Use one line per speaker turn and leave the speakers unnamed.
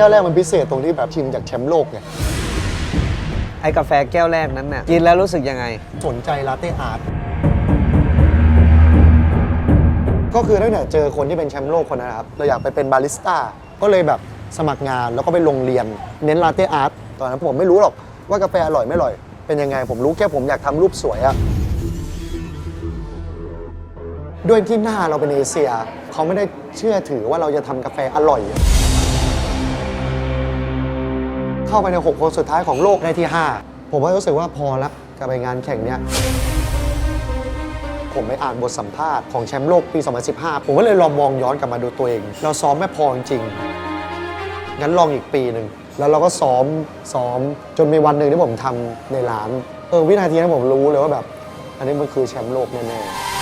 แก้วแรกมันพิเศษตรงที่แบบชิมจากแชมป์โลกไง
ไอ้กาแฟแก้วแรกนั้นน่ะกินแล้วรู้สึกยังไง
สนใจลาเต้อาร์ตก็คือตั้งแต่เจอคนที่เป็นแชมป์โลกคนนั้นนะครับเราอยากไปเป็นบาริสต้าก็เลยแบบสมัครงานแล้วก็ไปลงเรียน เน้นลาเต้อาร์ตตอนนั้นผมไม่รู้หรอกว่ากาแฟอร่อยไม่อร่อย เป็นยังไงผมรู้แค่ผมอยากทำรูปสวยอะด้วยที่หน้าเราเป็นเอเชียเขาไม่ได้เชื่อถือว่าเราจะทำกาแฟอร่อยอะ เข้าไปใน 6 คนสุดท้ายของโลกได้ที่ 5 ผมก็รู้สึกว่าพอละกับไปงานแข่งเนี้ยผมไปอ่านบทสัมภาษณ์ของแชมป์โลกปี 2015 ผมก็เลยลองมองย้อนกลับมาดูตัวเอง เราซ้อมไม่พอจริงๆงั้นลองอีกปีหนึ่งแล้วเราก็ซ้อมซ้อมจนมีวันหนึ่งที่ผมทำในร้านเออวินาทีนั้นผมรู้เลยว่าแบบ อันนี้มันคือแชมป์โลกแน่ๆ